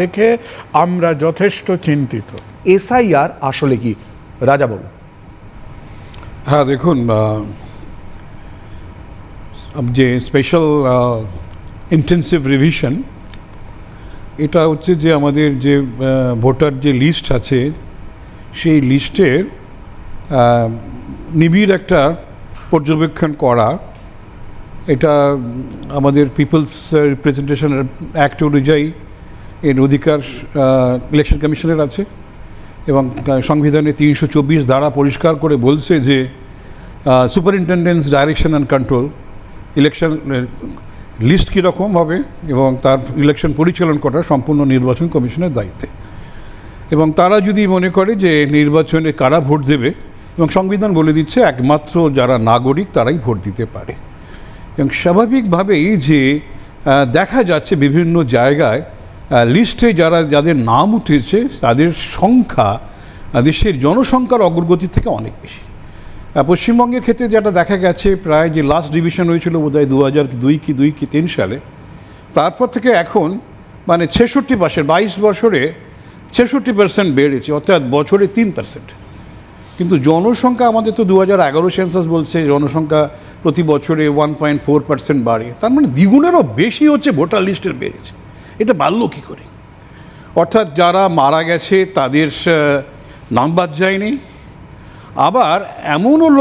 দেখে আমরা যথেষ্ট চিন্তিত। এসআইআর আসলে কি? রাজা রাজাবাবু হ্যাঁ দেখুন যে স্পেশাল ইন্টেন্সিভ রিভিশন এটা হচ্ছে যে আমাদের যে ভোটার যে লিস্ট আছে, সেই লিস্টের নিবিড় একটা পর্যবেক্ষণ করা, এটা আমাদের পিপলস রিপ্রেজেন্টেশন অ্যাক্ট অনুযায়ী এর অধিকার ইলেকশন কমিশনের আছে এবং সংবিধানে তিনশো চব্বিশ ধারা পরিষ্কার করে বলছে যে superintendence direction and control election list কীরকম হবে এবং তার ইলেকশন পরিচালন করা সম্পূর্ণ নির্বাচন কমিশনের দায়িত্বে। এবং তারা যদি মনে করে যে নির্বাচনে কারা ভোট দেবে, এবং সংবিধান বলে দিচ্ছে একমাত্র যারা নাগরিক তারাই ভোট দিতে পারে। এবং স্বাভাবিকভাবেই যে দেখা যাচ্ছে বিভিন্ন জায়গায় লিস্টে যারা যাদের নাম উঠেছে, তাদের সংখ্যা দেশের জনসংখ্যার অগ্রগতি থেকে অনেক বেশি। পশ্চিমবঙ্গের ক্ষেত্রে যেটা দেখা গেছে, প্রায় যে লাস্ট ডিভিশন হয়েছিল বোধহয় দু হাজার দুই কি দুই কি তিন সালে, তারপর থেকে এখন মানে ছেষট্টি পার্সেন্ট, বাইশ বছরে ছেষট্টি পার্সেন্ট বেড়েছে, অর্থাৎ বছরে তিন পার্সেন্ট। কিন্তু জনসংখ্যা আমাদের তো দু হাজার এগারো সেন্সাস বলছে, জনসংখ্যা প্রতি বছরে ওয়ান পয়েন্ট ফোর পার্সেন্ট বাড়ে। তার মানে দ্বিগুণেরও বেশি হচ্ছে ভোটার লিস্টের বেড়েছে। এটা বাড়লো কী করে? অর্থাৎ যারা মারা গেছে তাদের নাম বাদ যায়নি। আবার এমনও লোক